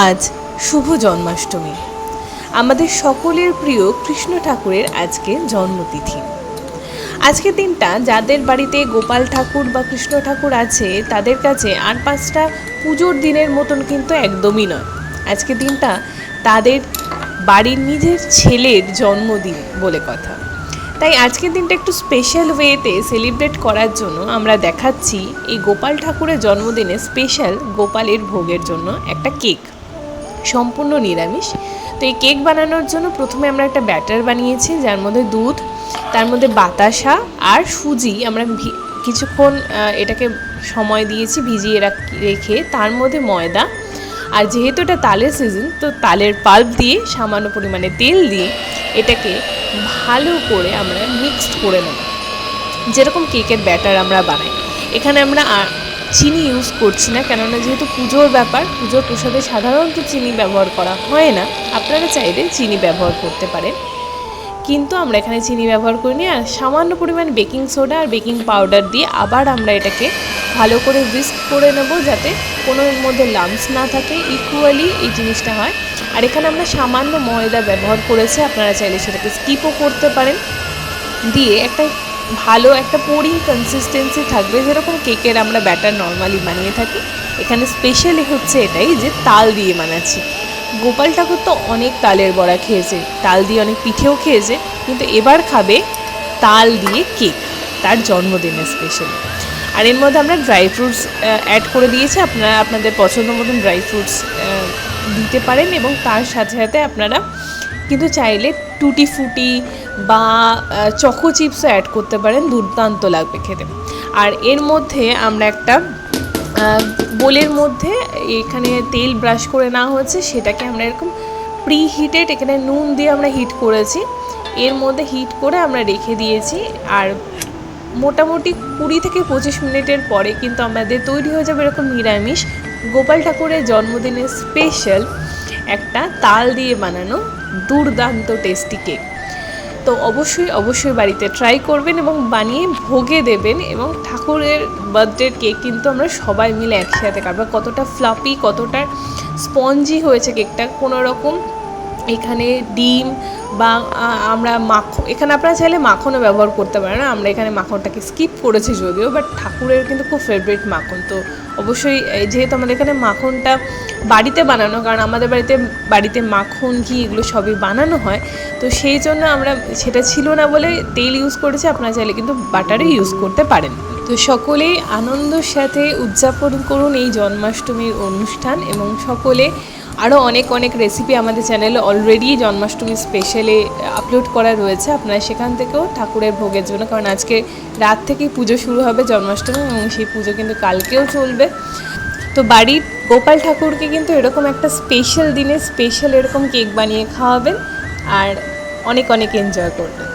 আজ শুভ জন্মাষ্টমী। আমাদের সকলের প্রিয় কৃষ্ণ ঠাকুরের আজকে জন্মতিথি। আজকের দিনটা যাদের বাড়িতে গোপাল ঠাকুর বা কৃষ্ণ ঠাকুর আছে, তাদের কাছে আর পাঁচটা পুজোর দিনের মতন কিন্তু একদমই নয়। আজকের দিনটা তাদের বাড়ির নিজের ছেলের জন্মদিন বলে কথা। তাই আজকের দিনটা একটু স্পেশাল ওয়েতে সেলিব্রেট করার জন্য আমরা দেখাচ্ছি এই গোপাল ঠাকুরের জন্মদিনে স্পেশাল গোপালের ভোগের জন্য একটা কেক সম্পূর্ণ নিরামিষ। তো এই কেক বানানোর জন্য প্রথমে আমরা একটা ব্যাটার বানিয়েছি, যার মধ্যে দুধ, তার মধ্যে বাতাসা আর সুজি। আমরা কিছুক্ষণ এটাকে সময় দিয়েছি ভিজিয়ে রাখ- তার মধ্যে ময়দা। আর যেহেতু এটা তালের সিজন তো তালের পাল্প দিয়ে, সামান্য পরিমাণে তেল দিয়ে এটাকে ভালো করে আমরা মিক্সড করে নেব। যেরকম কেকের ব্যাটার আমরা বানাই। এখানে আমরা চিনি ইউজ করছি না, কেননা যেহেতু পুজোর ব্যাপার পুজোর প্রসাদে সাধারণত চিনি ব্যবহার করা হয় না। আপনারা চাইলে চিনি ব্যবহার করতে পারেন। কিন্তু আমরা এখানে চিনি ব্যবহার করিনি, আর সামান্য পরিমাণ বেকিং সোডা আর বেকিং পাউডার দিয়ে আবার আমরা এটাকে ভালো করে উইস্ক করে নেব যাতে কোনো এর মধ্যে লামস না থাকে ইকুয়ালি এই জিনিসটা হয়। আর এখানে আমরা সামান্য ময়দা ব্যবহার করেছি, আপনারা চাইলে সেটাকে স্কিপও করতে পারেন। দিয়ে একটা ভালো একটা পোরিং কনসিস্টেন্সি থাকবে, যেরকম কেকের আমরা ব্যাটার নর্মালি বানিয়ে থাকি। এখানে স্পেশালি হচ্ছে এটাই যে তাল দিয়ে বানাচ্ছি। গোপাল ঠাকুর তো অনেক তালের বড়া খেয়েছে, তাল দিয়ে অনেক পিঠেও খেয়েছে, কিন্তু এবার খাবে তাল দিয়ে কেক তার জন্মদিনে স্পেশালি আর এর মধ্যে আমরা ড্রাই ফ্রুটস অ্যাড করে দিয়েছি, আপনারা আপনাদের পছন্দ মতন ড্রাই ফ্রুটস দিতে পারেন এবং তার সাথে সাথে আপনারা কিন্তু চাইলে টুটি ফুটি বা চকো চিপসও অ্যাড করতে পারেন, দুর্দান্ত লাগবে খেতে। আর এর মধ্যে আমরা একটা বোলের মধ্যে এখানে তেল ব্রাশ করে নেওয়া হয়েছে, সেটাকে আমরা এরকম প্রি হিটেড এখানে নুন দিয়ে আমরা হিট করেছি। এর মধ্যে হিট করে আমরা রেখে দিয়েছি, আর মোটামুটি কুড়ি থেকে পঁচিশ মিনিটের পরে কিন্তু আমাদের তৈরি হয়ে যাবে এরকম নিরামিষ। গোপাল ঠাকুরের জন্মদিনের স্পেশাল একটা তাল দিয়ে বানানো দুর্দান্ত টেস্টি কেক তো অবশ্যই অবশ্যই বাড়িতে ট্রাই করবেন এবং বানিয়ে ভোগে দেবেন এবং ঠাকুরের বার্থডে কেক কিন্তু আমরা সবাই মিলে একসাথে কাটবো। কতটা ফ্লাপি কতটা স্পঞ্জি হয়েছে কেকটা কোনো রকম এখানে ডিম বা আমরা মাখন এখানে আপনারা চাইলে মাখনও ব্যবহার করতে পারেন আমরা এখানে মাখনটাকে স্কিপ করেছি যদিও বাট ঠাকুরের কিন্তু খুব ফেভারিট মাখন, তো অবশ্যই যেহেতু আমাদের এখানে মাখনটা বাড়িতে বানানো, কারণ আমাদের বাড়িতে বাড়িতে মাখন, ঘি এগুলো সবই বানানো হয়, তো সেই জন্য আমরা সেটা ছিল না বলে তেল ইউজ করেছি, আপনারা চাইলে কিন্তু বাটারই ইউজ করতে পারেন। তো সকলেই আনন্দের সাথে উদযাপন করুন এই জন্মাষ্টমীর অনুষ্ঠান, এবং সকলে আরও অনেক অনেক রেসিপি আমাদের চ্যানেলে অলরেডি জন্মাষ্টমী স্পেশালে আপলোড করা রয়েছে। আপনারা সেখান থেকেও ঠাকুরের ভোগের জন্য, কারণ আজকে রাত থেকেই পুজো শুরু হবে জন্মাষ্টমী এবং সেই পুজো কিন্তু কালকেও চলবে। তো বাড়ির গোপাল ঠাকুরকে কিন্তু এরকম একটা স্পেশাল দিনে স্পেশাল এরকম কেক বানিয়ে খাওয়াবেন, আর অনেক অনেক এনজয় করবেন।